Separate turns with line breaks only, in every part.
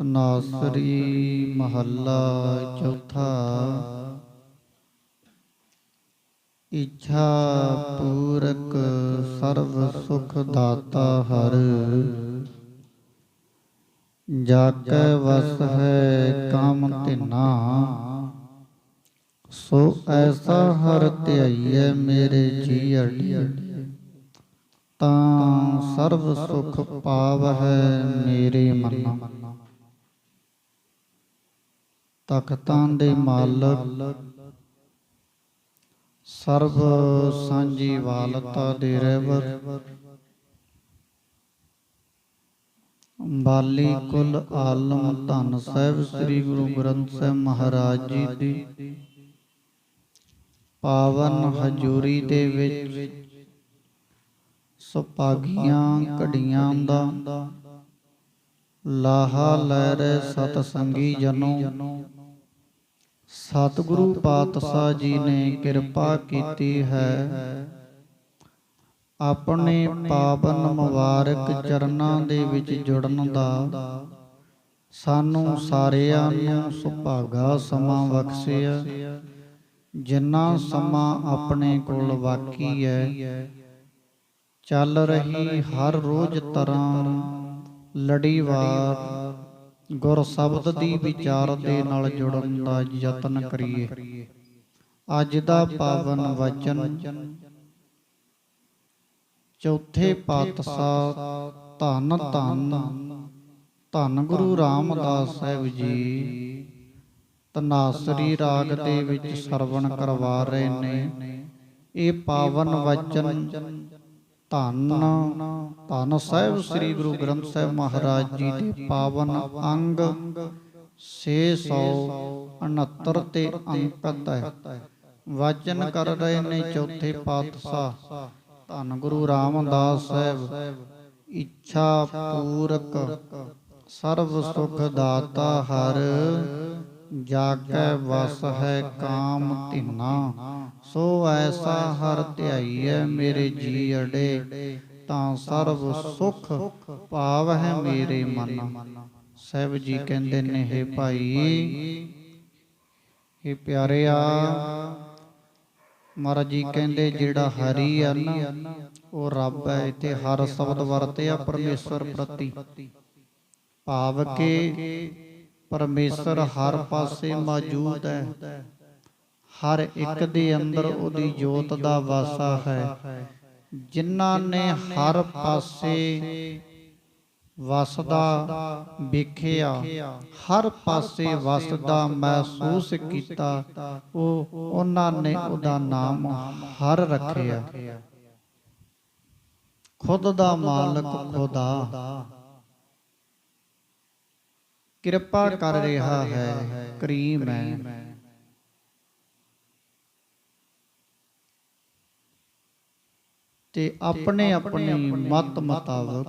ਤਨਾਸਰੀ ਮਹੱਲਾ ਚੌਥਾ। ਇੱਛਾ ਪੂਰਕ ਸਰਵ ਸੁਖ ਦਾਤਾ ਹਰ। ਜਾ ਕੈ ਵਸ ਹੈ ਕਾਮ ਧਿਨਾ। ਸੋ ਐਸਾ ਹਰ ਧਿਆਈਐ ਮੇਰੇ ਜੀ ਅੜੀ ਤਾਂ ਸਰਬ ਸੁਖ ਪਾਵਹਿ ਮੇਰੇ ਮਨ। ਤਖਤਾਂ ਦੇ ਮਾਲਕ, ਸਰਬ ਸਾਂਝੀ ਵਾਲਤਾ ਦੇ ਰਹਿਬਰ, ਬਾਲੀ ਕੁਲ ਆਲਮ ਧੰਨ ਸਾਹਿਬ ਸ੍ਰੀ ਗੁਰੂ ਗ੍ਰੰਥ ਸਾਹਿਬ ਮਹਾਰਾਜ ਜੀ ਦੀ, ਪਾਵਨ ਹਜੂਰੀ ਦੇ ਵਿੱਚ ਸੁਪਾਗੀਆਂ ਘੜੀਆਂ ਦਾ, ਲਾਹਾ ਲੈ ਰਹੇ ਸਤ ਸੰਗੀ ਜਨੋ ਸਤਿਗੁਰੂ ਪਾਤਸ਼ਾਹ ਜੀ ਨੇ ਕਿਰਪਾ ਕੀਤੀ ਹੈ। ਆਪਣੇ ਪਾਵਨ ਮੁਬਾਰਕ ਚਰਨਾਂ ਦੇ ਵਿੱਚ ਜੁੜਨ ਦਾ ਸਾਨੂੰ ਸਾਰਿਆਂ ਨੂੰ ਸੁਭਾਗਾ ਸਮਾਂ ਬਖਸ਼ਿਆ। ਜਿੰਨਾ ਸਮਾਂ ਆਪਣੇ ਕੋਲ ਬਾਕੀ ਹੈ, ਚੱਲ ਰਹੀ ਹਰ ਰੋਜ਼ ਤਰ੍ਹਾਂ ਲੜੀਵਾਰ ਗੁਰ ਸ਼ਬਦ ਦੀ ਵਿਚਾਰ ਦੇ ਨਾਲ ਜੁੜਨ ਦਾ ਯਤਨ ਕਰੀਏ। ਅੱਜ ਦਾ ਪਾਵਨ ਵਚਨ ਚੌਥੇ ਪਾਤਸ਼ਾਹ ਧੰਨ ਧੰਨ ਧੰਨ ਗੁਰੂ ਰਾਮਦਾਸ ਸਾਹਿਬ ਜੀ ਤਨਾਸਰੀ ਰਾਗ ਦੇ ਵਿੱਚ ਸਰਵਣ ਕਰਵਾ ਰਹੇ ਨੇ। ਇਹ ਪਾਵਨ ਵਚਨ ਧੰਨ। ਧੰਨ ਸਾਹਿਬ ਸ੍ਰੀ ਗੁਰੂ ਗ੍ਰੰਥ ਸਾਹਿਬ ਮਹਾਰਾਜ ਜੀ ਦੇ ਪਾਵਨ ਅੰਗ 669 ਤੇ ਅੰਕਿਤ ਹੈ। ਵਚਨ ਕਰ ਰਹੇ ਨੇ ਚੌਥੇ ਪਾਤਸ਼ਾਹ। ਧੰਨ ਗੁਰੂ ਰਾਮਦਾਸ ਸਾਹਿਬ। ਇੱਛਾ ਪੂਰਕ। ਸਰਬ ਸੁਖ ਦਾਤਾ ਹਰ। ਜਾਗੈ ਵਸ ਹੈ ਕਾਮ ਧਿਨਾ ਸੋ ਐਸਾ ਹਰ ਧਿਆਈਐ ਮੇਰੇ ਜੀ ਅੜੇ, ਤਾਂ ਸਰਬ ਸੁਖ ਪਾਵ ਹੈ ਮੇਰੇ ਮਨ। ਸਾਹਿਬ ਜੀ ਕਹਿੰਦੇ ਨੇ, ਹੈ ਭਾਈ ਇਹ ਪਿਆਰਿਆ, ਮਹਾਰਾਜ ਜੀ ਕਹਿੰਦੇ, ਜਿਹੜਾ ਹਰੀ ਆ ਨਾ ਉਹ ਰੱਬ ਹੈ ਤੇ ਹਰ ਸ਼ਬਦ ਵਰਤਿਆ ਪਰਮੇਸ਼ਵਰ ਪ੍ਰਤੀ। ਭਾਵ ਕਿ ਪਰਮੇਸ਼ਰ ਹਰ ਪਾਸੇ ਮੌਜੂਦ ਹੈ। ਹਰ ਇੱਕ ਦੇ ਅੰਦਰ ਉਹਦੀ ਜੋਤ ਦਾ ਵਾਸਾ ਹੈ। ਜਿਨ੍ਹਾਂ ਨੇ ਹਰ ਪਾਸੇ ਵਸਦਾ ਵੇਖਿਆ। ਹਰ ਪਾਸੇ ਵਸਦਾ ਮਹਿਸੂਸ ਕੀਤਾ। ਉਹ ਉਹਨਾਂ ਨੇ ਉਹਦਾ ਨਾਮ ਹਰ ਰੱਖਿਆ। ਖੁਦ ਦਾ ਮਾਲਕ ਖੁਦਾ। ਕਿਰਪਾ ਕਰ ਰਿਹਾ ਹੈ ਕਰੀਮ ਹੈ। ਤੇ ਆਪਣੇ ਆਪਣੀ ਮਤ ਮੁਤਾਬਕ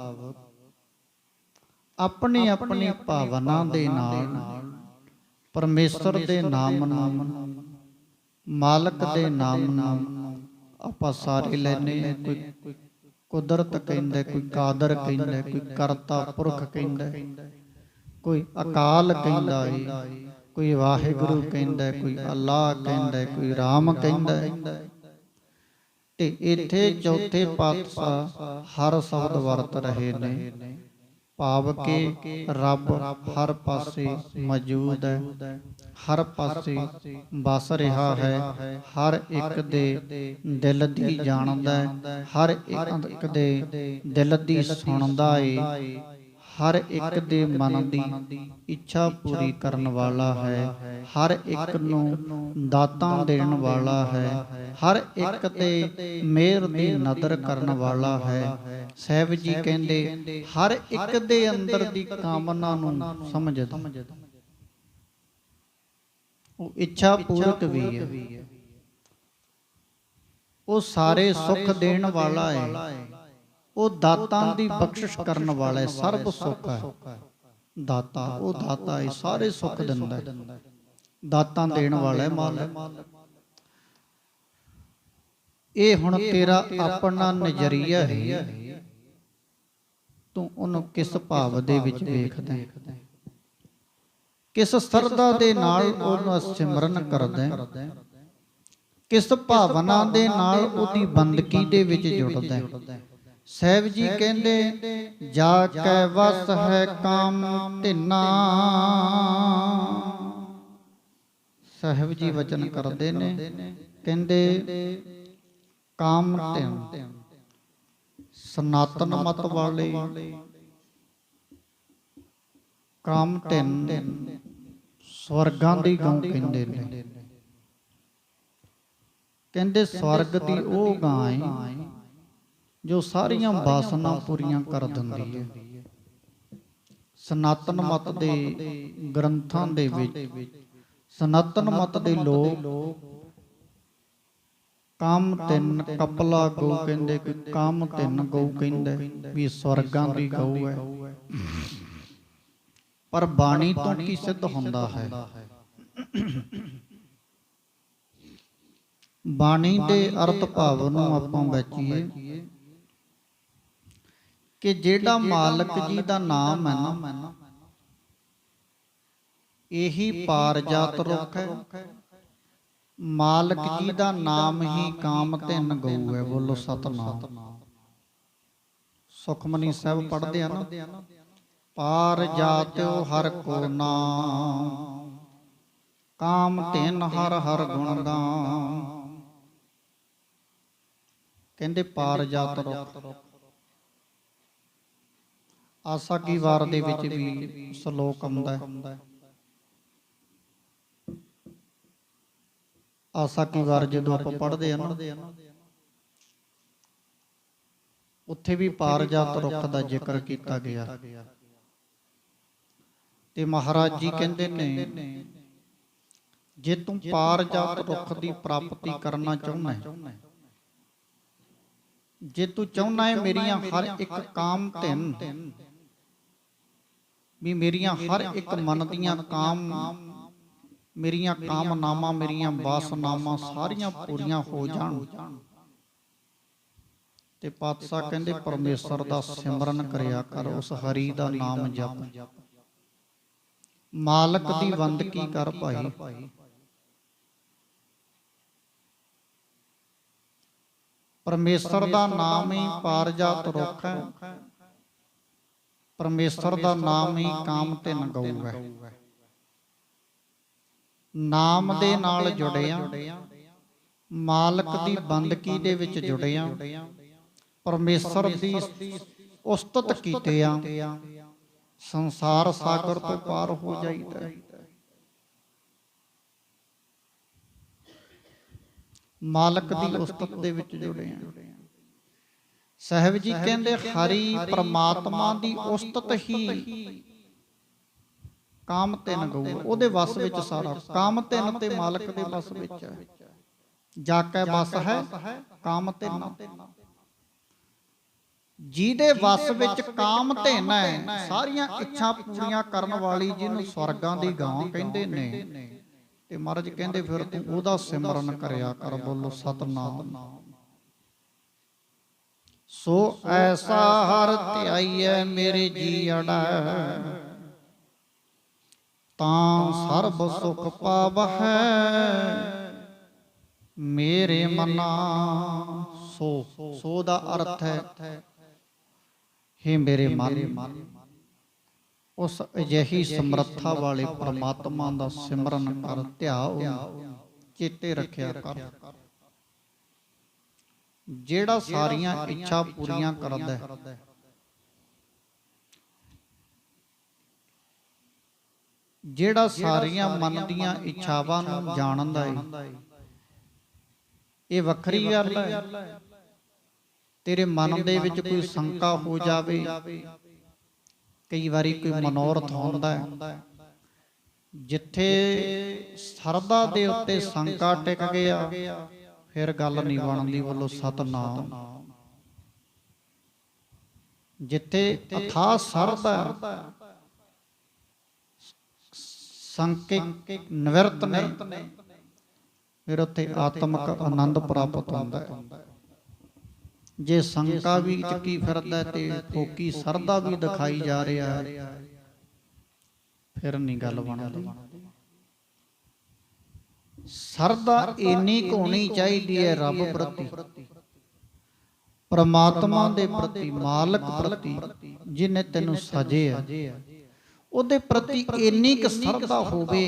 ਆਪਣੀ ਆਪਣੀ ਭਾਵਨਾ ਦੇ ਨਾਲ ਪਰਮੇਸ਼ਰ ਦੇ ਨਾਮ ਨੂੰ ਮਾਲਕ ਦੇ ਨਾਮ ਨੂੰ ਆਪਾਂ ਸਾਰੇ ਲੈਨੇ ਕੋਈ ਕੁਦਰਤ ਕਹਿੰਦਾ ਕੋਈ ਕਾਦਰ ਕਹਿੰਦਾ ਕੋਈ ਕਰਤਾ ਪੁਰਖ ਕਹਿੰਦਾ। ਕੋਈ ਅਕਾਲ ਕਹਿੰਦਾ ਏ, ਕੋਈ ਵਾਹਿਗੁਰੂ ਕਹਿੰਦਾ ਕੋਈ ਅੱਲਾਹ ਕਹਿੰਦਾ ਕੋਈ ਰਾਮ ਕਹਿੰਦਾ ਤੇ ਇੱਥੇ ਚੌਥੇ ਪਾਤਸ਼ਾਹ ਹਰ ਸ਼ਬਦ ਵਰਤ ਰਹੇ ਨੇ। ਭਾਵ ਕਿ ਰੱਬ ਹਰ ਪਾਸੇ ਮੌਜੂਦ ਹੈ, ਹਰ ਪਾਸੇ ਵਸ ਰਿਹਾ ਹੈ, ਹਰ ਇੱਕ ਦੇ ਦਿਲ ਦੀ ਜਾਣਦਾ ਹੈ, ਹਰ ਇੱਕ ਦੇ ਦਿਲ ਦੀ ਸੁਣਦਾ ਏ। ਹਰ ਇੱਕ ਦੇ ਮਨ ਦੀ ਇੱਛਾ ਪੂਰੀ ਕਰਨ ਵਾਲਾ ਹੈ। ਹਰ ਇੱਕ ਨੂੰ ਦਾਤਾਂ ਦੇਣ ਵਾਲਾ ਹੈ। ਹਰ ਇੱਕ ਤੇ ਮਿਹਰ ਦੀ ਨਦਰ ਕਰਨ ਵਾਲਾ ਹੈ। ਸਹਿਬ ਜੀ ਕਹਿੰਦੇ, ਹਰ ਇੱਕ ਦੇ ਅੰਦਰ ਦੀ ਕਾਮਨਾ ਨੂੰ ਸਮਝਦਾ ਉਹ ਇੱਛਾ ਪੂਰਕ ਵੀ ਹੈ। ਉਹ ਸਾਰੇ ਸੁੱਖ ਦੇਣ ਵਾਲਾ ਹੈ। ਉਹ ਦਾਤਾਂ ਦੀ ਬਖਸ਼ਿਸ਼ ਕਰਨ ਵਾਲਾ ਸਰਬ ਸੁੱਖ ਹੈ। ਦਾਤਾ, ਉਹ ਦਾਤਾ ਹੈ ਸਾਰੇ ਸੁੱਖ ਦਿੰਦਾ ਹੈ। ਦਾਤਾਂ ਦੇਣ ਵਾਲਾ ਹੈ ਮਾਲਕ। ਇਹ ਹੁਣ ਤੇਰਾ ਆਪਣਾ ਨਜ਼ਰੀਆ ਹੈ। ਤੂੰ ਉਹਨੂੰ ਕਿਸ ਭਾਵ ਦੇ ਵਿੱਚ ਵੇਖਦਾ ਹੈ? ਕਿਸ ਸਰਦਾ ਦੇ ਨਾਲ ਉਹਦਾ ਸਿਮਰਨ ਕਰਦਾ ਹੈ? ਕਿਸ ਭਾਵਨਾ ਦੇ ਨਾਲ ਉਹਦੀ ਬੰਦਗੀ ਦੇ ਵਿੱਚ ਜੁੜਦਾ ਹੈ? ਸਹਿਬ ਜੀ ਕਹਿੰਦੇ ਜਾ ਕੈ ਵਸ ਹੈ ਕਾਮ ਧਿਨਾ। ਸਹਿਬ ਜੀ ਵਚਨ ਕਰਦੇ ਨੇ ਕਹਿੰਦੇ ਕਾਮ ਧਿਨ ਸਨਾਤਨ ਮਤ ਵਾਲੇ ਕਾਮ ਧਿਨ ਸਵਰਗਾਂ ਦੀ ਗਾਂ ਕਹਿੰਦੇ ਨੇ। ਕਹਿੰਦੇ ਸਵਰਗ ਦੀ ਉਹ ਗਾਂ ਹੈ ਜੋ ਸਾਰੀਆਂ ਬਾਸਨਾ ਪੂਰੀਆਂ ਕਰ ਦਿੰਦੀ ਹੈ। ਸਨਾਤਨ ਮਤ ਦੇ ਗ੍ਰੰਥਾਂ ਦੇ ਵਿੱਚ, ਸਨਾਤਨ ਮਤ ਦੇ ਲੋਕ ਕਾਮ ਤਿੰਨ ਕਪਲਾ ਗਊ ਕਹਿੰਦੇ ਕਿ ਕਾਮ ਤਿੰਨ ਗਊ ਕਹਿੰਦੇ ਵੀ ਸਵਰਗਾਂ ਦੀ ਗਊ ਹੈ। ਪਰ ਬਾਣੀ ਤੋਂ ਕੀ ਸਿੱਧ ਹੁੰਦਾ ਹੈ? ਬਾਣੀ ਦੇ ਅਰਥ ਭਾਵ ਨੂੰ ਆਪਾਂ ਬਚੀਏ ਕਿ ਜਿਹੜਾ ਮਾਲਕ ਜੀ ਦਾ ਨਾਮ ਹੈ ਨਾ ਇਹੀ ਪਾਰਜਾਤ ਰੁੱਖ ਹੈ। ਮਾਲਕ ਜੀ ਦਾ ਨਾਮ ਹੀ ਕਾਮ ਧਿਨ ਗਊ ਹੈ ਬੋਲੋ ਸਤਨਾਮ। ਸੁਖਮਨੀ ਸਾਹਿਬ ਪੜ੍ਹਦੇ ਆ ਨਾ। ਪਾਰ ਜਾਤਿਓ ਹਰ ਕੋ ਨਾਮ। ਕਾਮ ਧਿਨ ਹਰ ਹਰ ਗੁਣ ਗਾਮ ਕਹਿੰਦੇ ਪਾਰ ਜਾਤ ਰੁੱਖ। ਆਸਾ ਕੀ ਵਾਰ ਦੇ ਵਿੱਚ ਵੀ ਸ਼ਲੋਕ ਆਉਂਦਾ ਹੈ। ਆਸਾ ਕੀ ਵਾਰ ਜਦੋਂ ਆਪਾਂ ਪੜ੍ਹਦੇ ਆ ਨਾ ਉੱਥੇ ਵੀ ਪਾਰਜਾਤ ਰੁੱਖ ਦਾ ਜ਼ਿਕਰ ਕੀਤਾ ਗਿਆ। ਤੇ ਮਹਾਰਾਜ ਜੀ ਕਹਿੰਦੇ ਨੇ ਜੇ ਤੂੰ ਪਾਰਜਾਤ ਰੁੱਖ ਦੀ ਪ੍ਰਾਪਤੀ ਕਰਨਾ ਚਾਹੁੰਦਾ ਹੈ। ਜੇ ਤੂੰ ਚਾਹੁੰਦਾ ਹੈ ਮੇਰੀਆਂ ਹਰ ਇੱਕ ਕਾਮ ਧਿਨ ਵੀ ਮੇਰੀਆਂ ਹਰ ਇੱਕ ਮਨ ਦੀਆਂ ਕਾਮ ਮੇਰੀਆਂ ਕਾਮਨਾਵਾਂ ਮੇਰੀਆਂ ਵਾਸਨਾਵਾਂ ਸਾਰੀਆਂ ਪੂਰੀਆਂ ਹੋ ਜਾਣ। ਤੇ ਪਾਤਸ਼ਾਹ ਕਹਿੰਦੇ ਪਰਮੇਸ਼ਰ ਦਾ ਸਿਮਰਨ ਕਰਿਆ ਕਰ ਉਸ ਹਰੀ ਦਾ ਨਾਮ ਜਪ। ਮਾਲਕ ਦੀ ਬੰਦਗੀ ਕਰ ਭਾਈ? ਪਰਮੇਸ਼ਰ ਦਾ ਨਾਮ ਹੀ ਪਾਰਜਾਤ ਰੁੱਖ ਹੈ। ਪਰਮੇਸ਼ਰ ਦਾ ਨਾਮ ਹੀ ਕਾਮ ਤਿੰਨ ਗਊ ਹੈ। ਨਾਮ ਦੇ ਨਾਲ ਜੁੜਿਆ ਮਾਲਕ ਦੀ ਬੰਦਗੀ ਦੇ ਵਿੱਚ ਜੁੜਿਆ ਪਰਮੇਸ਼ਰ ਦੀ ਉਸਤਤ ਕੀਤੇ ਆ ਸੰਸਾਰ ਸਾਗਰ ਤੋਂ ਪਾਰ ਹੋ ਜਾਈਦਾ। ਮਾਲਕ ਦੀ ਉਸਤਤ ਦੇ ਵਿੱਚ ਜੁੜੇ ਆ ਸਾਹਿਬ ਜੀ ਕਹਿੰਦੇ ਹਰੀ ਪ੍ਰਮਾਤਮਾ ਦੀ ਉਸਤਤ ਹੀ। ਕਾਮ ਤਿੰਨ ਗਊ। ਉਹਦੇ ਵਸ ਵਿੱਚ ਸਾਰਾ। ਕਾਮ ਤਿੰਨ ਤੇ ਮਾਲਕ ਦੇ ਵਸ ਵਿੱਚ। ਹੈ ਜਾ ਕੇ ਵਸ ਹੈ। ਕਾਮ ਤਿੰਨ। ਜਿਹਦੇ ਵਸ ਵਿੱਚ ਕਾਮ ਧਿਨ ਹੈ ਸਾਰੀਆਂ ਇੱਛਾ ਪੂਰੀਆਂ ਕਰਨ ਵਾਲੀ ਜਿਹਨੂੰ ਸਵਰਗਾਂ ਦੀ ਗਾਂ ਕਹਿੰਦੇ ਨੇ। ਤੇ ਮਹਾਰਾਜ ਕਹਿੰਦੇ ਫਿਰ ਤੂੰ ਉਹਦਾ ਸਿਮਰਨ ਕਰਿਆ ਕਰ ਬੋਲੋ ਸਤਨਾਮ। ਸੋ ਐਸਾ ਹਰ ਧਿਆਈਐ ਮੇਰੇ ਜੀ ਤਾਂ ਸਰਬ ਸੁਖ ਪਾਵਹਿ, ਮੇਰੇ ਮਨਾ ਸੋ। ਸੋ ਦਾ ਅਰਥ ਹੈ हे ਮੇਰੇ ਮਨ। ਉਸ ਅਜਿਹੀ ਸਮਰੱਥਾ ਵਾਲੇ ਪ੍ਰਮਾਤਮਾ ਦਾ ਸਿਮਰਨ ਕਰ ਧਿਆਓ ਚੇਤੇ ਰੱਖਿਆ ਕਰ। ਜਿਹੜਾ ਸਾਰੀਆਂ ਇੱਛਾ ਪੂਰੀਆਂ ਕਰਦਾ ਹੈ। ਜਿਹੜਾ ਸਾਰੀਆਂ ਮਨ ਦੀਆਂ ਇੱਛਾਵਾਂ ਨੂੰ ਜਾਣਦਾ ਹੈ। ਇਹ ਵੱਖਰੀ ਗੱਲ ਹੈ। ਤੇਰੇ ਮਨ ਦੇ ਵਿੱਚ ਕੋਈ ਸ਼ੰਕਾ ਹੋ ਜਾਵੇ ਕਈ ਵਾਰੀ ਕੋਈ ਮਨੋਰਥ ਹੁੰਦਾ ਹੈ। ਜਿੱਥੇ ਸਰਦਾ ਦੇ ਉੱਤੇ ਸ਼ੰਕਾ ਟਿਕ ਗਿਆ ਫਿਰ ਗੱਲ ਨਹੀਂ ਬਣਦੀ, ਬੋਲੋ ਸਤਨਾਮ। ਜਿੱਥੇ ਅਥਾ ਸਰਦਾ ਸੰਕਿਕ ਨਿਵਰਤ ਨੇ, ਫਿਰ ਉੱਥੇ ਆਤਮਿਕ ਆਨੰਦ ਪ੍ਰਾਪਤ ਹੁੰਦਾ ਹੈ। ਜੇ ਸ਼ੰਕਾ ਵੀ ਚੱਕੀ ਫਿਰਦਾ ਤੇ ਫੋਕੀ ਸਰਦਾ ਵੀ ਦਿਖਾਈ ਜਾ ਰਿਹਾ ਫਿਰ ਨਹੀਂ ਗੱਲ ਬਣਦੀ। ਸਰਦਾ ਇੰਨੀ ਹੋਣੀ ਚਾਹੀਦੀ ਹੈ ਰੱਬ ਪ੍ਰਤੀ। ਪਰਮਾਤਮਾ ਦੇ ਪ੍ਰਤੀ ਮਾਲਕ ਪ੍ਰਤੀ ਜਿਨੇ ਤੈਨੂੰ ਸਜਿਆ ਉਹਦੇ ਪ੍ਰਤੀ ਇੰਨੀ ਕੁ ਸਰਦਾ ਹੋਵੇ।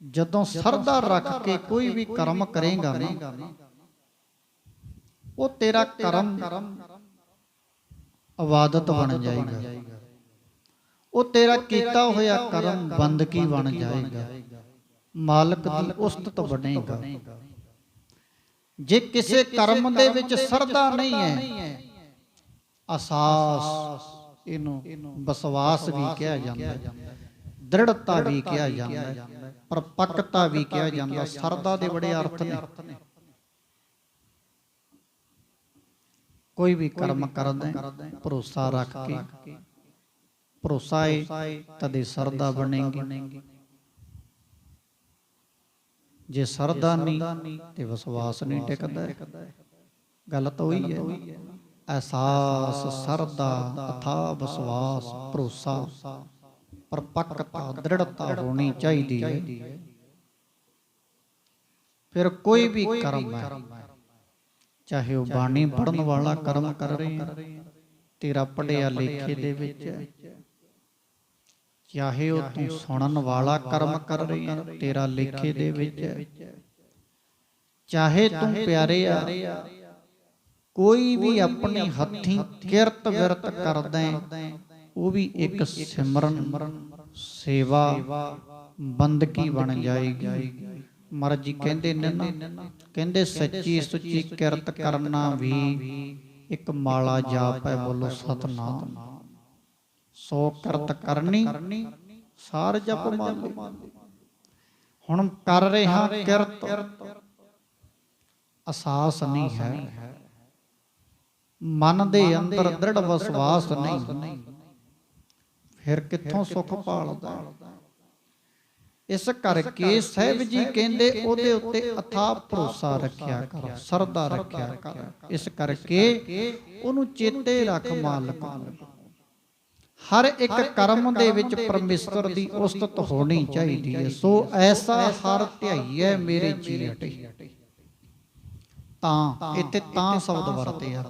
ਜਦੋਂ ਸਰਦਾ ਰੱਖ ਕੇ ਕੋਈ ਵੀ ਕਰਮ ਕਰੇਗਾ ਨਾ ਉਹ ਤੇਰਾ ਕਰਮ ਇਬਾਦਤ ਬਣ ਜਾਏਗਾ। ਉਹ ਤੇਰਾ ਕੀਤਾ ਹੋਇਆ ਕਰਮ ਬੰਦਗੀ ਬਣ ਜਾਏਗਾ। ਮਾਲਕ ਦੀ ਉਸਤਤ ਬਣੇਗਾ। ਜੇ ਕਿਸੇ ਕਰਮ ਦੇ ਵਿੱਚ ਸਰਦਾ ਨਹੀਂ ਹੈ ਅਸਾਸ ਇਹਨੂੰ ਵਿਸ਼ਵਾਸ ਵੀ ਕਿਹਾ ਜਾਂਦਾ ਹੈ। ਦ੍ਰਿੜਤਾ ਵੀ ਕਿਹਾ ਜਾਂਦਾ ਹੈ। ਪਰਪੱਕਤਾ ਵੀ ਕਿਹਾ ਜਾਂਦਾ ਸਰਦਾ ਦੇ ਬੜੇ ਅਰਥ ਨੇ। ਕੋਈ ਵੀ ਕਰਮ ਕਰਦਾ ਹੈ, ਭਰੋਸਾ ਰੱਖ ਕੇ ਭਰੋਸਾ ਤਦੇ ਸਰਦਾ ਬਣੇਗੀ। ਜੇ ਸਰਦਾ ਨਹੀਂ ਤੇ ਵਿਸ਼ਵਾਸ ਨਹੀਂ ਟਿਕਦਾ। ਗੱਲ ਤਾਂ ਉਹੀ ਹੈ। ਅਹਿਸਾਸ ਸਰਦਾ ਅਥਾ ਵਿਸ਼ਵਾਸ ਭਰੋਸਾ। ਪਰਪੱਕਤਾ ਦ੍ਰਿੜਤਾ ਹੋਣੀ ਚਾਹੀਦੀ ਹੈ। ਫਿਰ ਕੋਈ ਵੀ ਕਰਮ ਹੈ। ਚਾਹੇ ਉਹ ਬਾਣੀ ਪੜਨ ਵਾਲਾ ਕਰਮ ਕਰ ਰਹੇ ਤੇਰਾ ਪੜਿਆ ਲੇਖੇ ਦੇ ਵਿੱਚ। ਚਾਹੇ ਉਹ ਤੂੰ ਸੁਣਨ ਵਾਲਾ ਕਰਮ ਕਰ ਰਹੀ ਹੈ ਤੇਰਾ ਲੇਖੇ ਦੇ ਵਿੱਚ ਹੈ ਚਾਹੇ ਤੂੰ ਪਿਆਰੇ ਆ ਕੋਈ ਵੀ ਆਪਣੀ ਹੱਥੀਂ ਕਿਰਤ ਵਿਰਤ ਕਰਦਾ ਉਹ ਵੀ ਇੱਕ ਸਿਮਰਨ ਸੇਵਾ ਬੰਦਗੀ ਬਣ ਜਾਏਗੀ। ਮਹਾਰਾਜ ਕਹਿੰਦੇ ਨੇ ਨਾ ਕਹਿੰਦੇ ਸੱਚੀ ਸੁੱਚੀ ਕਿਰਤ ਕਰਨਾ ਵੀ ਇੱਕ ਮਾਲਾ ਜਾਪ ਹੈ ਬੋਲੋ ਸਤਨਾਮ। ਸੋ ਕਰਤ ਕਰਨੀ ਸਾਰ ਜਪ ਮਾਲੇ ਹੁਣ ਕਰ ਰਿਹਾ ਕਿਰਤ। ਅਸਾਸ ਨਹੀਂ ਹੈ। ਮਨ ਦੇ ਅੰਦਰ ਦ੍ਰਿੜ ਵਿਸ਼ਵਾਸ ਨਹੀਂ। ਫਿਰ ਕਿੱਥੋਂ ਸੁਖ ਭਾਲਦਾ? ਇਸ ਕਰਕੇ ਸਾਹਿਬ ਜੀ ਕਹਿੰਦੇ ਉਹਦੇ ਉੱਤੇ ਅਥਾ ਭਰੋਸਾ ਰੱਖਿਆ ਕਰ ਸਰਦਾ ਰੱਖਿਆ ਕਰ। ਇਸ ਕਰਕੇ ਉਹਨੂੰ ਚੇਤੇ ਰੱਖ ਮਾਲਕ। ਹਰ ਇੱਕ ਕਰਮ ਦੇ ਵਿੱਚ ਪਰਮੇਸ਼ਰ ਦੀ ਉਸਤਤ ਹੋਣੀ ਚਾਹੀਦੀ ਹੈ। ਸੋ ਐਸਾ ਹਰ ਧਿਆਈਐ ਮੇਰੇ ਜੀਵਟੇ ਤਾਂ ਇੱਥੇ ਤਾਂ ਸ਼ਬਦ ਵਰਤਿਆ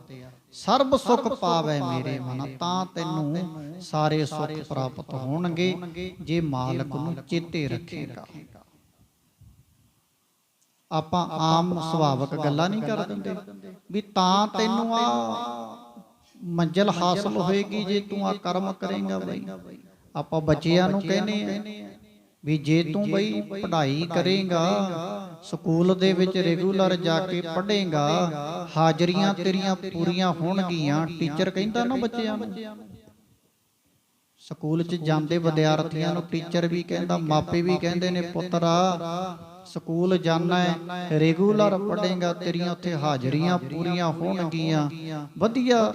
ਸਰਬ ਸੁਖ ਪਾਵੇ ਮੇਰੇ ਮਨ। ਤਾਂ ਤੈਨੂੰ ਸਾਰੇ ਸੁਖ ਪ੍ਰਾਪਤ ਹੋਣਗੇ। ਜੇ ਮਾਲਕ ਨੂੰ ਚੇਤੇ ਰੱਖੇਗਾ। ਆਪਾਂ ਆਮ ਸੁਭਾਵਕ ਗੱਲਾਂ ਨਹੀਂ ਕਰ ਦਿੰਦੇ ਵੀ ਤਾਂ ਤੈਨੂੰ ਆ। ਮੰਜ਼ਲ ਹਾਸਲ ਹੋਏਗੀ ਜੇ ਤੂੰ ਆ ਕਰਮ ਕਰੇਗਾ ਬਈ। ਆਪਾਂ ਬੱਚਿਆਂ ਨੂੰ ਕਹਿੰਦੇ ਆ ਵੀ ਜੇ ਤੂੰ ਬਈ ਪੜ੍ਹਾਈ ਕਰੇਗਾ ਸਕੂਲ ਦੇ ਵਿੱਚ ਰੈਗੂਲਰ ਜਾ ਕੇ ਪੜ੍ਹੇਗਾ ਹਾਜ਼ਰੀਆਂ ਤੇਰੀਆਂ ਪੂਰੀਆਂ ਹੋਣਗੀਆਂ ਟੀਚਰ ਕਹਿੰਦਾ ਨਾ ਬੱਚਿਆਂ ਨੂੰ। ਸਕੂਲ 'ਚ ਜਾਂਦੇ ਵਿਦਿਆਰਥੀਆਂ ਨੂੰ ਟੀਚਰ ਵੀ ਕਹਿੰਦਾ ਮਾਪੇ ਵੀ ਕਹਿੰਦੇ ਨੇ ਪੁੱਤਰਾ ਸਕੂਲ ਜਾਣਾ ਹੈ, ਰੈਗੂਲਰ ਪੜ੍ਹੇਗਾ, ਤੇਰੀਆਂ ਉੱਥੇ ਹਾਜ਼ਰੀਆਂ ਪੂਰੀਆਂ ਹੋਣਗੀਆਂ। ਵਧੀਆ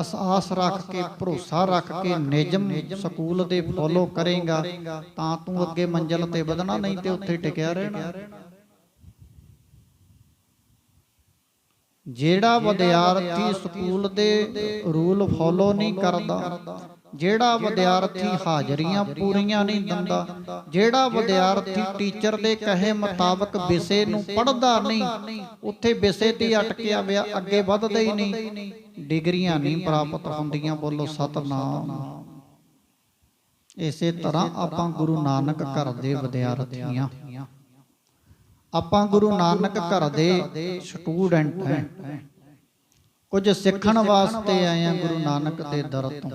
ਅਸਾਸ ਰੱਖ ਕੇ, ਭਰੋਸਾ ਰੱਖ ਕੇ, ਨਿਯਮ ਸਕੂਲ ਦੇ ਫੋਲੋ ਕਰੇਗਾ, ਤਾਂ ਤੂੰ ਅੱਗੇ ਮੰਜ਼ਲ ਤੇ ਵਧਣਾ, ਨਹੀਂ ਤੇ ਉੱਥੇ ਟਿਕਿਆ ਰਹਿਣਾ। ਜਿਹੜਾ ਵਿਦਿਆਰਥੀ ਸਕੂਲ ਦੇ ਰੂਲ ਫੋਲੋ ਨਹੀਂ ਕਰਦਾ ਜਿਹੜਾ ਵਿਦਿਆਰਥੀ ਹਾਜ਼ਰੀਆਂ ਪੂਰੀਆਂ ਨਹੀਂ ਦਿੰਦਾ, ਜਿਹੜਾ ਵਿਦਿਆਰਥੀ ਟੀਚਰ ਦੇ ਕਹੇ ਮੁਤਾਬਕ ਵਿਸ਼ੇ ਨੂੰ ਪੜ੍ਹਦਾ ਨਹੀਂ, ਉੱਥੇ ਵਿਸ਼ੇ ਤੇ ਅਟਕਿਆ ਹੋਇਆ ਅੱਗੇ ਵੱਧਦਾ ਹੀ ਨਹੀਂ। ਡਿਗਰੀਆਂ ਨਹੀਂ ਪ੍ਰਾਪਤ ਹੁੰਦੀਆਂ, ਬੋਲੋ ਸਤਨਾਮ। ਇਸੇ ਤਰ੍ਹਾਂ ਆਪਾਂ ਗੁਰੂ ਨਾਨਕ ਘਰ ਦੇ ਵਿਦਿਆਰਥੀਆਂ ਆਪਾਂ ਗੁਰੂ ਨਾਨਕ ਘਰ ਦੇ ਸਟੂਡੈਂਟ ਹੈ। ਕੁਝ ਸਿੱਖਣ ਵਾਸਤੇ ਆਏ ਆ ਗੁਰੂ ਨਾਨਕ ਦੇ ਦਰ ਤੋਂ।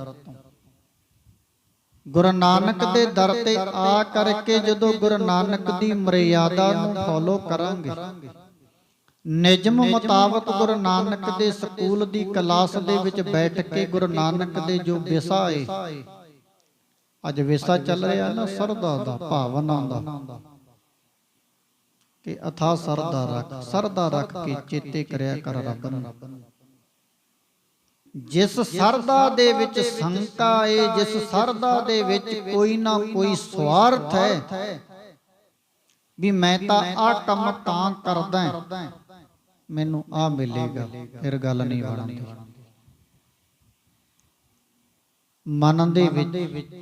ਗੁਰੂ ਨਾਨਕ ਦੇ ਦਰ ਤੇ ਆ ਕਰਕੇ ਜਦੋਂ ਗੁਰੂ ਨਾਨਕ ਦੀ ਮਰਿਆਦਾ ਨੂੰ ਫੋਲੋ ਕਰਾਂਗੇ, ਨਿਯਮ ਮੁਤਾਬਕ ਗੁਰੂ ਨਾਨਕ ਦੇ ਸਕੂਲ ਦੀ ਕਲਾਸ ਦੇ ਵਿੱਚ ਬੈਠ ਕੇ ਗੁਰੂ ਨਾਨਕ ਦੇ ਜੋ ਵਿਸਾ ਏ, ਅੱਜ ਵਿਸਾ ਚੱਲ ਰਿਹਾ ਨਾ ਸਰਦਾ ਦਾ, ਭਾਵਨਾ ਦਾ, ਕਿ ਅਥਾ ਸਰਦਾ ਰੱਖ ਸਰਦਾ ਰੱਖ ਕੇ ਚੇਤੇ ਕਰਿਆ ਕਰ ਰੱਬ ਨੂੰ। ਜਿਸ ਸਰਦਾ ਦੇ ਵਿੱਚ ਸੰਕਾ ਏ, ਜਿਸ ਸਰਦਾ ਦੇ ਵਿੱਚ ਕੋਈ ਨਾ ਕੋਈ ਸਵਾਰਥ ਹੈ। ਵੀ ਮੈਂ ਤਾਂ ਆ ਕੰਮ ਤਾਂ ਕਰਦਾ ਮੈਨੂੰ ਆ ਮਿਲੇਗਾ, ਫਿਰ ਗੱਲ ਨਹੀਂ ਬਣਦੀ। ਮਨ ਦੇ ਵਿੱਚ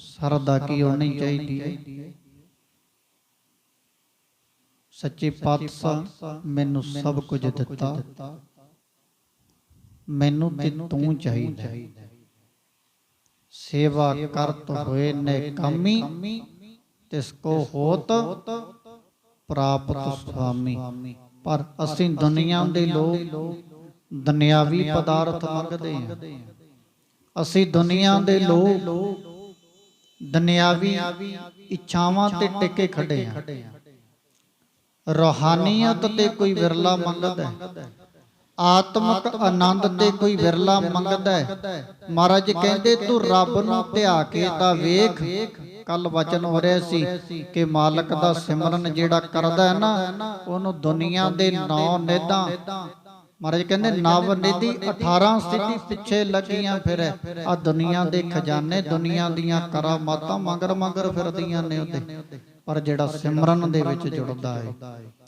ਸਰਦਾ ਕੀ ਹੋਣੀ ਚਾਹੀਦੀ ਹੈ? ਸੱਚੇ ਪਾਤਸ਼ਾਹ ਮੈਨੂੰ ਸਭ ਕੁਝ ਦਿੱਤਾ। ਮੈਨੂੰ ਤੇ ਤੂੰ ਚਾਹੀਦਾ ਸੇਵਾ ਕਰਤ ਹੋਏ ਨੇ ਕਾਮੀ ਤਿਸ ਕੋ ਹੋਤ ਪ੍ਰਾਪਤ ਸੁਆਮੀ। ਪਰ ਅਸੀਂ ਦੁਨੀਆ ਦੇ ਲੋਕ ਦੁਨਿਆਵੀ ਪਦਾਰਥ ਮੰਗਦੇ ਹਾਂ। ਅਸੀਂ ਦੁਨੀਆ ਦੇ ਲੋਕ ਦੁਨਿਆਵੀ ਇੱਛਾਵਾਂ ਤੇ ਟਿਕੇ ਖੜੇ ਹਾਂ। ਰੋਹਾਨੀਅਤ ਤੇ ਕੋਈ ਵਿਰਲਾ ਮੰਗਦਾ ਹੈ। ਆਤਮਿਕ ਆਨੰਦ ਤੇ ਕੋਈ ਵਿਰਲਾ ਮੰਗਦਾ ਹੈ। ਮਹਾਰਾਜ ਕਹਿੰਦੇ ਤੂੰ ਰੱਬ ਨੂੰ ਧਿਆ ਕੇ ਤਾਂ ਵੇਖ। ਕੱਲ ਵਚਨ ਹੋ ਰਿਹਾ ਸੀ ਕਿ ਮਾਲਕ ਦਾ ਸਿਮਰਨ ਜਿਹੜਾ ਕਰਦਾ ਹੈ ਨਾ ਉਹਨੂੰ ਦੁਨੀਆ ਦੇ ਨੌ ਨਿਧਾਂ। ਮਹਾਰਾਜ ਕਹਿੰਦੇ ਨਵ ਨਿਧੀ 18 ਸਿੱਧੀ ਪਿੱਛੇ ਲੱਗੀਆਂ ਫਿਰ। ਆ ਦੁਨੀਆ ਦੇ ਖਜ਼ਾਨੇ ਦੁਨੀਆ ਦੀਆਂ ਕਰਾਮਾਤਾਂ ਮਗਰ ਮਗਰ ਫਿਰਦੀਆਂ ਨੇ ਉਹਦੇ। ਪਰ ਜਿਹੜਾ ਸਿਮਰਨ ਦੇ ਵਿੱਚ ਜੁੜਦਾ ਹੈ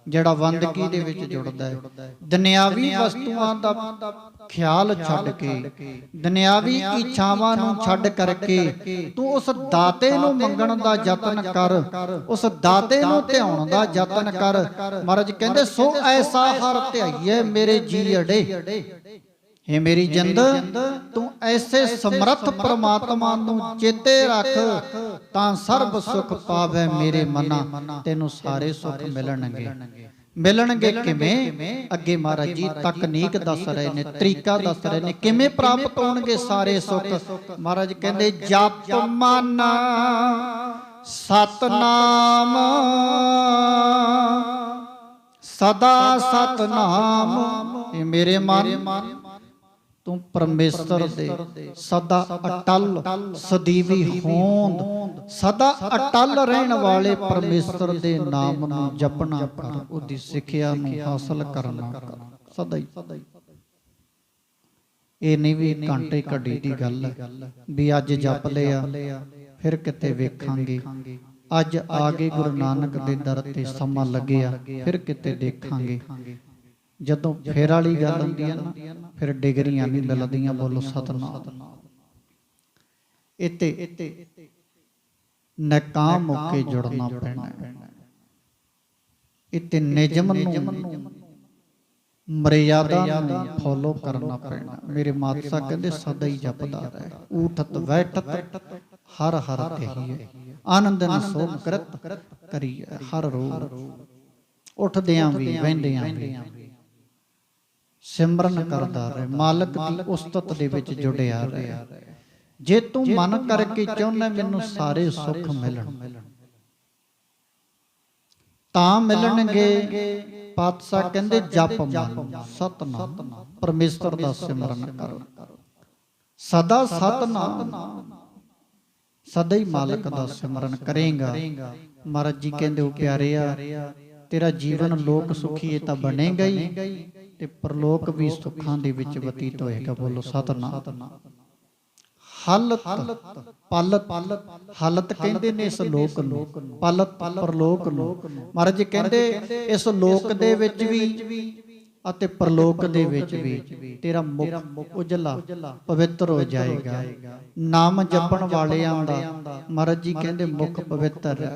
ਜਿਹੜਾ ਬੰਦਗੀ ਦੇ ਵਿੱਚ ਜੁੜਦਾ ਹੈ ਦੁਨਿਆਵੀ ਵਸਤੂਆਂ ਦਾ ਖਿਆਲ ਛੱਡ ਕੇ ਦੁਨਿਆਵੀ ਇੱਛਾਵਾਂ ਨੂੰ ਛੱਡ ਕਰਕੇ ਤੂੰ ਉਸ ਦਾਤੇ ਨੂੰ ਮੰਗਣ ਦਾ ਯਤਨ ਕਰ ਉਸ ਦਾਤੇ ਨੂੰ ਧਿਆਉਣ ਦਾ ਯਤਨ ਕਰ। ਮਹਾਰਾਜ ਕਹਿੰਦੇ ਸੋ ਐਸਾ ਹਰ ਧਿਆਈਏ ਮੇਰੇ ਜੀ ਅੜੇ ਹੇ ਮੇਰੀ ਜਿੰਦ ਤੂੰ ਐਸੇ ਸਮਰੱਥ ਪ੍ਰਮਾਤਮਾ ਨੂੰ ਚੇਤੇ ਰੱਖ ਤਾਂ ਸਰਬ ਸੁਖ ਪਾਵੇ ਮੇਰੇ ਮਨਾ ਤੈਨੂੰ ਸਾਰੇ ਸੁਖ ਮਿਲਣਗੇ। ਮਿਲਣਗੇ। ਕਿਵੇਂ? ਅੱਗੇ ਮਹਾਰਾਜ ਜੀ ਤਕਨੀਕ ਦੱਸ ਰਹੇ ਨੇ ਤਰੀਕਾ ਦੱਸ ਰਹੇ ਨੇ ਕਿਵੇਂ ਪ੍ਰਾਪਤ ਹੋਣਗੇ ਸਾਰੇ ਸੁਖ? ਮਹਾਰਾਜ ਕਹਿੰਦੇ ਜਪ ਮਨ ਸਤਨਾਮ ਸਦਾ ਸਤਨਾਮ। ਇਹ ਮੇਰੇ ਮਨ। ਤੂੰ ਪਰਮੇਸ਼ਰ ਦੇ। ਸਦਾ ਅਟਲ, ਸਦੀਵੀ ਹੋਂਦ। ਸਦਾ ਅਟਲ ਰਹਿਣ ਵਾਲੇ ਪਰਮੇਸ਼ਰ ਦੇ ਨਾਮ ਨੂੰ ਜਪਣਾ ਕਰ, ਉਹਦੀ ਸਿੱਖਿਆ ਨੂੰ ਹਾਸਲ ਕਰਨਾ ਕਰ। ਸਦਾ ਹੀ। ਇਹ ਨਹੀਂ ਵੀ ਘੰਟੇ ਘੜੀ ਦੀ ਗੱਲ ਹੈ ਵੀ ਅੱਜ ਜਪ ਲਿਆ ਫਿਰ ਕਿਤੇ ਵੇਖਾਂਗੇ। ਅੱਜ ਆ ਗਏ ਗੁਰੂ ਨਾਨਕ ਦੇ ਦਰ ਤੇ ਸਮਾਂ ਲੱਗਿਆ, ਫਿਰ ਕਿਤੇ ਦੇਖਾਂਗੇ। ਜਦੋਂ ਫੇਰ ਵਾਲੀ ਗੱਲ ਹੁੰਦੀ ਹੈ ਨਾ ਫਿਰ ਡਿਗਰੀਆਂ ਨਹੀਂ ਮਿਲਦੀਆਂ ਬੋਲੋ ਸਤਨਾਮ। ਇਤੇ ਨਕਾਮ ਹੋ ਕੇ ਜੁੜਨਾ ਪੈਣਾ। ਇਤੇ ਨਿਜਮ ਨੂੰ ਮਰਿਆਦਾ ਨੂੰ ਫੋਲੋ ਕਰਨਾ ਪੈਣਾ। ਮੇਰੇ ਮਾਤਾ ਸਾਹਿਬ ਕਹਿੰਦੇ ਸਦਾ ਹੀ ਜਪਦਾ ਰਹਿ। ਊਠਤ ਬੈਠਤ ਹਰ ਹਰ ਕਹੀਏ। ਆਨੰਦਨ ਸੋਮ ਕਰਤ ਕਰੀਏ ਹਰ ਰੋਜ਼। ਉੱਠਦਿਆਂ ਵੀ ਵਹਿੰਦਿਆਂ ਵੀ। ਸਿਮਰਨ ਕਰਦਾ ਰਹੇ ਮਾਲਕ ਦੀ ਉਸਤਤ ਦੇ ਵਿੱਚ ਜੁੜਿਆ ਰਹੇ। ਜੇ ਤੂੰ ਮਨ ਕਰਕੇ ਚਾਹੁੰਦਾ ਮੈਨੂੰ ਸਾਰੇ ਸੁੱਖ ਮਿਲਣ। ਤਾਂ ਮਿਲਣਗੇ ਪਾਤਸ਼ਾਹ ਕਹਿੰਦੇ ਜਪ ਮਨ ਸਤਨਾਮ। ਪਰਮੇਸ਼ਰ ਦਾ ਸਿਮਰਨ ਕਰੋ। ਸਦਾ ਸਤਨਾਮ। ਸਦਾ ਹੀ ਮਾਲਕ ਦਾ ਸਿਮਰਨ ਕਰੇਗਾ। ਮਹਾਰਾਜ ਜੀ ਕਹਿੰਦੇ ਉਹ ਪਿਆਰਿਆ ਤੇਰਾ ਜੀਵਨ ਲੋਕ ਸੁਖੀ ਇਹ ਤਾਂ ਬਣੇਗਾ ਹੀ। ਤੇ ਪਰਲੋਕ ਵੀ ਸੁੱਖਾਂ ਦੇ ਵਿੱਚ ਬਤੀਤ ਹੋਏਗਾ ਬੋਲੋ ਸਤਨਾਮ। ਹਲਤ ਪਲਤ ਹਲਤ ਕਹਿੰਦੇ ਨੇ ਇਸ ਲੋਕ ਨੂੰ ਪਲਤ ਪਰਲੋਕ ਨੂੰ। ਮਹਾਰਾਜ ਜੀ ਕਹਿੰਦੇ ਇਸ ਲੋਕ ਦੇ ਵਿੱਚ ਵੀ ਅਤੇ ਪਰਲੋਕ ਦੇ ਵਿੱਚ ਵੀ ਤੇਰਾ ਮੁਖ ਉਜਲਾ ਪਵਿੱਤਰ ਹੋ ਜਾਏਗਾ। ਨਾਮ ਜਪਣ ਵਾਲਿਆਂ ਦਾ ਮਹਾਰਾਜ ਜੀ ਕਹਿੰਦੇ ਮੁਖ ਪਵਿੱਤਰ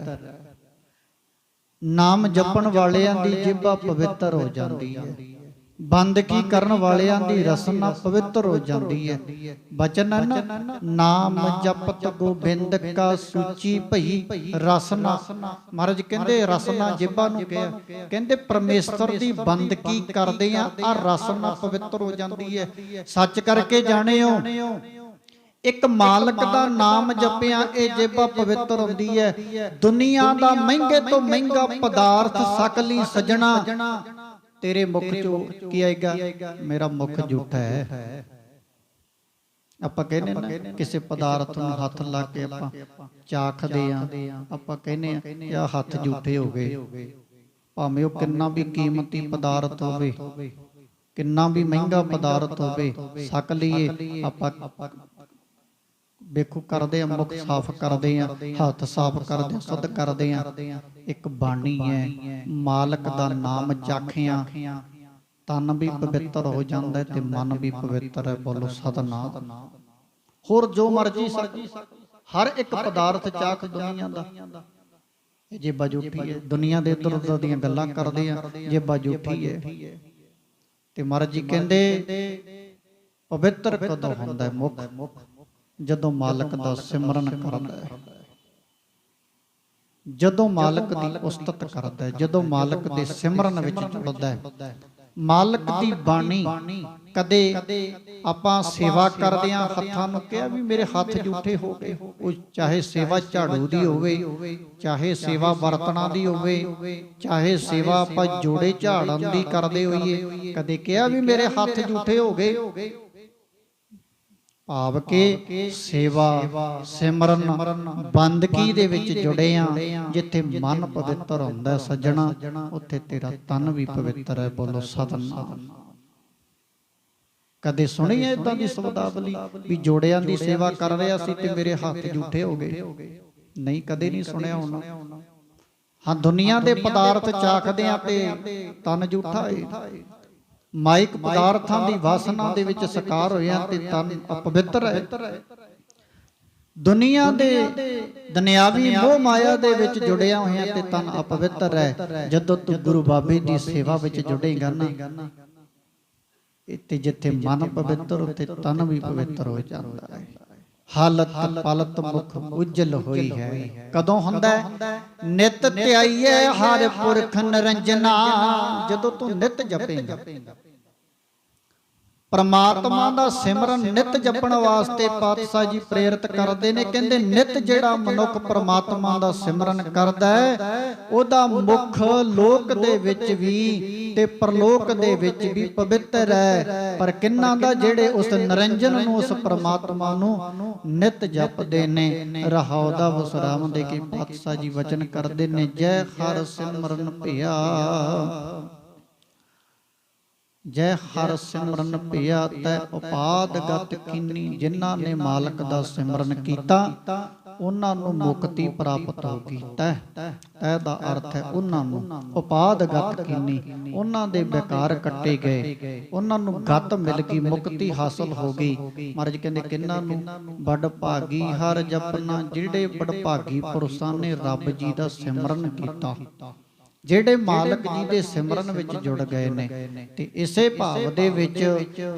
ਨਾਮ ਜਪਣ ਵਾਲਿਆਂ ਦੀ ਜੀਭਾ ਪਵਿੱਤਰ ਹੋ। ਜਾਂਦੀ ਹੈ। ਬੰਦਗੀ ਕਰਨ ਵਾਲਿਆਂ ਦੀ ਰਸਨਾ ਪਵਿੱਤਰ ਹੋ ਜਾਂਦੀ ਹੈ। ਬਚਨ ਹੈ। ਨਾ ਨਾਮ ਜਪਤ ਗੋਬਿੰਦ ਕਾ ਸੂਚੀ ਭਈ ਰਸਨਾ। ਮਹਾਰਾਜ ਕਹਿੰਦੇ ਰਸਨਾ ਜੀਭਾ ਨੂੰ ਕਿਹਾ। ਕਹਿੰਦੇ ਪਰਮੇਸ਼ਰ ਦੀ ਬੰਦਗੀ ਕਰਦੇ ਆ। ਆ। ਰਸਨਾ ਪਵਿੱਤਰ ਹੋ ਜਾਂਦੀ ਹੈ। ਸੱਚ ਕਰਕੇ ਜਾਣਿਓ ਇੱਕ ਮਾਲਕ ਦਾ ਨਾਮ ਜਪਿਆ ਇਹ ਜੇਬਾ ਪਵਿੱਤਰ ਹੁੰਦੀ ਹੈ। ਦੁਨੀਆ ਦਾ ਮਹਿੰਗੇ ਤੋਂ ਮਹਿੰਗਾ ਪਦਾਰਥ ਸਕਲੀ ਸਜਣਾ। ਤੇਰੇ ਮੁਖ ਚੋਂ ਕੀ ਆਏਗਾ ਮੇਰਾ ਮੁਖ ਝੂਠਾ ਹੈ ਆਪਾਂ ਕਹਿੰਦੇ ਨਾ ਕਿਸੇ ਪਦਾਰਥ ਨੂੰ ਹੱਥ ਲਾ ਕੇ ਆਪਾਂ ਚਾਖਦੇ ਆ ਆਪਾਂ ਕਹਿੰਦੇ ਆ ਕਿ ਆ ਹੱਥ ਝੂਠੇ ਹੋ ਗਏ ਭਾਵੇਂ ਉਹ ਕਿੰਨਾ ਵੀ ਕੀਮਤੀ ਪਦਾਰਥ ਹੋਵੇ ਕਿੰਨਾ ਵੀ ਮਹਿੰਗਾ ਪਦਾਰਥ ਹੋਵੇ ਸਕ ਲਈਏ ਆਪਾਂ ਵੇਖੋ ਕਰਦੇ ਆ, ਮੁਖ ਸਾਫ਼ ਕਰਦੇ ਆ, ਹੱਥ ਸਾਫ਼ ਕਰਦੇ ਆ, ਸੁੱਧ ਕਰਦੇ ਆ। ਇੱਕ ਬਾਣੀ ਹੈ, ਮਾਲਕ ਦਾ ਨਾਮ ਚਾਖਿਆ। ਤਨ ਵੀ ਪਵਿੱਤਰ ਹੋ ਜਾਂਦਾ ਤੇ ਮਨ ਵੀ ਪਵਿੱਤਰ ਹੈ। ਬੋਲੋ ਸਤਨਾਮ। ਹੋਰ ਜੋ ਮਰਜ਼ੀ ਹਰ ਇੱਕ ਪਦਾਰਥ ਚਾਖ ਦੁਨੀਆ ਦਾ। ਇਹ ਜੇਬਾ ਹੈ, ਦੁਨੀਆ ਦੇ ਇੱਧਰ ਉੱਧਰ ਦੀਆਂ ਗੱਲਾਂ ਕਰਦੇ ਆ, ਜੇ ਜੂਠੀ ਹੈ। ਤੇ ਮਹਾਰਾਜ ਜੀ ਕਹਿੰਦੇ, ਪਵਿੱਤਰ ਕਦੋਂ ਹੁੰਦਾ ਹੈ? ਮੁਖ। ਜਦੋਂ ਮਾਲਕ ਦਾ ਸਿਮਰਨ ਕਰਦਾ ਹੈ। ਜਦੋਂ ਮਾਲਕ ਦੀ ਉਸਤਤ ਕਰਦਾ ਹੈ ਜਦੋਂ ਮਾਲਕ ਦੇ ਸਿਮਰਨ ਵਿੱਚ ਜੁੜਦਾ ਹੈ। ਮਾਲਕ ਦੀ ਬਾਣੀ ਕਦੇ ਆਪਾਂ ਸੇਵਾ ਕਰਦੇ ਆ ਹੱਥਾਂ ਨੂੰ ਕਿਹਾ ਵੀ ਮੇਰੇ ਹੱਥ ਜੂਠੇ ਹੋ ਗਏ। ਉਹ ਚਾਹੇ ਸੇਵਾ ਝਾੜੂ ਦੀ ਹੋਵੇ ਚਾਹੇ ਸੇਵਾ ਬਰਤਨਾਂ ਦੀ ਹੋਵੇ ਚਾਹੇ ਸੇਵਾ ਆਪਾਂ ਜੋੜੇ ਝਾੜਨ ਦੀ ਕਰਦੇ ਹੋਈਏ ਕਦੇ ਕਿਹਾ ਵੀ ਮੇਰੇ ਹੱਥ ਜੂਠੇ ਹੋ ਗਏ। ਭਾਵ ਕਿ ਸੇਵਾ ਸਿਮਰਨ ਬੰਦਗੀ ਦੇ ਵਿੱਚ ਜੁੜੇ ਆ ਜਿੱਥੇ ਮਨ ਪਵਿੱਤਰ ਹੁੰਦਾ ਸੱਜਣਾ, ਉੱਥੇ ਤੇਰਾ ਤਨ ਵੀ ਪਵਿੱਤਰ ਹੈ, ਬੋਲੋ ਸਤਨਾਮ। ਕਦੇ ਸੁਣੀ ਹੈ ਇਦਾਂ ਦੀ ਸ਼ਬਦਾਵਲੀ ਵੀ ਜੋੜਿਆਂ ਦੀ ਸੇਵਾ ਕਰ ਰਿਹਾ ਸੀ ਤੇ ਮੇਰੇ ਹੱਥ ਝੂਠੇ ਹੋ ਗਏ। ਨਹੀਂ, ਕਦੇ ਨਹੀਂ ਸੁਣਿਆ ਹੋਣਾ। ਹਾਂ, ਦੁਨੀਆ ਦੇ ਪਦਾਰਥ ਚਾਖਦੇ ਆ ਤੇ ਤਨ ਝੂਠਾ ਏ। ਮਾਇਕ ਪਦਾਰਥਾਂ ਦੀ ਵਾਸਨਾ ਦੇ ਵਿੱਚ ਸਕਾਰ ਹੋਇਆ ਤੇ ਤਨ ਅਪਵਿੱਤਰ ਹੈ। ਦੁਨੀਆ ਦੇ ਦੁਨਿਆਵੀ ਮੋਹ ਮਾਇਆ ਦੇ ਵਿੱਚ ਜੁੜਿਆ ਹੋਇਆ ਤੇ ਤਨ ਅਪਵਿੱਤਰ ਹੈ। ਜਦੋਂ ਤੂੰ ਗੁਰੂ ਬਾਬੇ ਦੀ ਸੇਵਾ ਵਿੱਚ ਜੁੜੇਗਾ ਨਾ। ਤੇ ਜਿੱਥੇ ਮਨ ਪਵਿੱਤਰ ਉੱਥੇ ਤਨ ਵੀ ਪਵਿੱਤਰ ਹੋ ਜਾਂਦਾ ਹੈ। ਹਾਲਤ ਪਲਤ ਮੁਖ ਉਜਲ ਹੋਈ ਹੈ। ਕਦੋਂ ਹੁੰਦਾ ਨਿਤ ਧਿਆਈਏ ਹਰ ਪੁਰਖ ਨਿਰੰਜਨਾ। ਜਦੋਂ ਤੂੰ ਨਿਤ ਜਪੇਂਗਾ। ਪਰਮਾਤਮਾ ਦਾ ਸਿਮਰਨ ਨਿਤ ਜਪਣ ਵਾਸਤੇ ਪਾਤਸ਼ਾਹ ਜੀ ਪ੍ਰੇਰਿਤ ਕਰਦੇ ਨੇ। ਕਹਿੰਦੇ ਨਿਤ ਜਿਹੜਾ ਮਨੁੱਖ ਪਰਮਾਤਮਾ ਦਾ ਸਿਮਰਨ ਕਰਦਾ ਹੈ ਉਹਦਾ ਮੁਖ ਲੋਕ ਦੇ ਵਿੱਚ ਵੀ ਤੇ ਪਰਲੋਕ ਦੇ ਵਿੱਚ ਵੀ ਪਵਿੱਤਰ ਹੈ। ਪਰ ਕਿੰਨਾਂ ਦਾ ਜਿਹੜੇ ਉਸ ਨਿਰੰਜਨ ਨੂੰ ਉਸ ਪਰਮਾਤਮਾ ਨੂੰ ਨਿਤ ਜਪਦੇ ਨੇ। ਰਹਾਉ ਦਾ ਵਿਸਰਾਮ ਦੇ ਕੇ ਪਾਤਸ਼ਾਹ ਜੀ ਵਚਨ ਕਰਦੇ ਨੇ ਜੈ ਹਰ ਸਿਮਰਨ ਭਿਆ ਜੈ ਹਰ ਸਿਮਰਨ ਭਿਆ ਤੈ ਉਪਾਦ ਗਤ ਕੀਨੀ, ਜਿਨ੍ਹਾਂ ਨੇ ਮਾਲਕ ਦਾ ਸਿਮਰਨ ਕੀਤਾ, ਉਹਨਾਂ ਨੂੰ ਮੁਕਤੀ ਪ੍ਰਾਪਤ ਹੋ ਗਈ। ਤੈ ਤੈ ਦਾ ਅਰਥ ਹੈ ਉਹਨਾਂ ਨੂੰ ਉਪਾਦ ਗਤ ਕੀਨੀ, ਉਹਨਾਂ ਦੇ ਵਿਕਾਰ ਕੱਟੇ ਗਏ, ਉਹਨਾਂ ਨੂੰ ਗਤ ਮਿਲ ਗਈ, ਮੁਕਤੀ ਹਾਸਲ ਹੋ ਗਈ। ਮਹਾਰਾਜ ਕਹਿੰਦੇ, ਕਿੰਨਾਂ ਨੂੰ? ਬੜ ਭਾਗੀ ਹਰ ਜਪਨਾ, ਜਿਹੜੇ ਬੜ ਭਾਗੀ ਪੁਰਸ਼ਾਂ ਨੇ ਰੱਬ ਜੀ ਦਾ ਸਿਮਰਨ ਕੀਤਾ। ਜਿਹੜੇ ਮਾਲਕ ਜੀ ਦੇ ਸਿਮਰਨ ਵਿੱਚ ਜੁੜ ਗਏ ਨੇ ਤੇ ਇਸੇ ਭਾਵ ਦੇ ਵਿੱਚ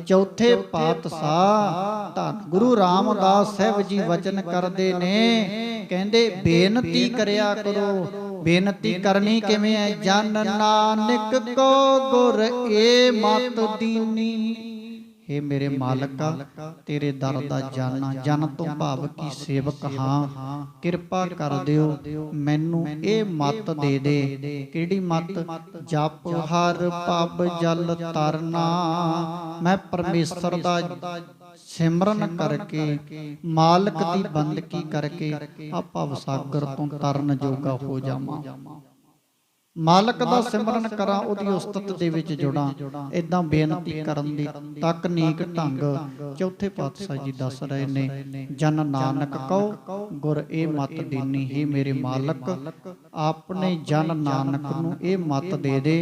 ਚੌਥੇ ਪਾਤਸ਼ਾਹ ਧੰਨ ਗੁਰੂ ਰਾਮਦਾਸ ਸਾਹਿਬ ਜੀ ਵਚਨ ਕਰਦੇ ਨੇ ਕਹਿੰਦੇ ਬੇਨਤੀ ਕਰਿਆ ਕਰੋ ਬੇਨਤੀ ਕਰਨੀ ਕਿਵੇਂ ਹੈ? ਜਨ ਨਾਨਕ ਕੋ ਗੁਰ ਏ ਮਤ ਦੀਨੀ। हे ਮੇਰੇ ਮਾਲਕਾ ਤੇਰੇ ਦਰ ਦਾ ਜਾਨਾ ਜਨ ਤੋਂ ਭਾਵ ਕੀ ਸੇਵਕ ਹਾਂ। ਕਿਰਪਾ ਕਰ ਦਿਓ ਮੈਨੂੰ ਇਹ ਮਤ ਦੇ ਦੇ। ਕਿਹੜੀ ਮਤ? ਜਪ ਹਰ ਪਬ ਜਲ ਤਰਨਾ ਮੈਂ ਪਰਮੇਸ਼ਰ ਦਾ ਸਿਮਰਨ ਕਰਕੇ ਮਾਲਕ ਦੀ ਬੰਦਗੀ ਕਰਕੇ ਆ ਭਵ ਸਾਗਰ ਤੋਂ ਤਰਨ ਜੋਗਾ ਹੋ ਜਾਵਾਂ। ਮਾਲਕ ਦਾ ਸਿਮਰਨ ਕਰਾਂ ਉਹਦੀ ਉਸਤਤ ਦੇ ਵਿੱਚ ਜੁੜਾਂ। ਇਦਾਂ ਬੇਨਤੀ ਕਰਨ ਦੀ ਤਕਨੀਕ ਢੰਗ ਚੌਥੇ ਪਾਤਸ਼ਾਹ ਜੀ ਦੱਸ ਰਹੇ ਨੇ ਜਨ ਨਾਨਕ ਕਉ ਗੁਰ ਇਹ ਮਤ ਦੇਨੀ ਹੀ ਮੇਰੇ ਮਾਲਕ। ਆਪਣੇ ਜਨ ਨਾਨਕ ਨੂੰ ਇਹ ਮਤ ਦੇ ਦੇ।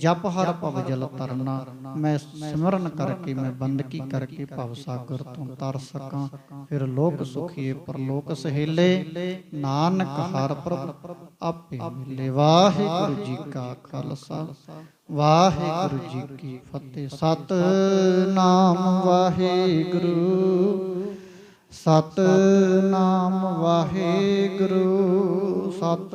ਜਪ ਹਰ ਭਵ ਜਲ ਤਰਨਾ ਮੈਂ ਸਿਮਰਨ ਕਰਕੇ, ਮੈਂ ਬੰਦਗੀ ਕਰਕੇ ਭਵ ਸਾਗਰ ਤੋਂ ਤਰ ਸਕਾਂ। ਫਿਰ ਲੋਕ ਸੁਖੀਏ, ਪਰਲੋਕ ਸਹੇਲੇ, ਨਾਨਕ ਹਰ ਪ੍ਰਭ, ਆਪੇ ਮਿਲੇ। ਵਾਹਿਗੁਰੂ ਜੀ ਕਾ ਖਾਲਸਾ, ਵਾਹਿਗੁਰੂ ਜੀ ਕੀ ਫਤਿਹ। ਸਤ ਨਾਮ ਵਾਹਿਗੁਰੂ ਸਤ ਨਾਮ ਵਾਹਿਗੁਰੂ, ਸਤ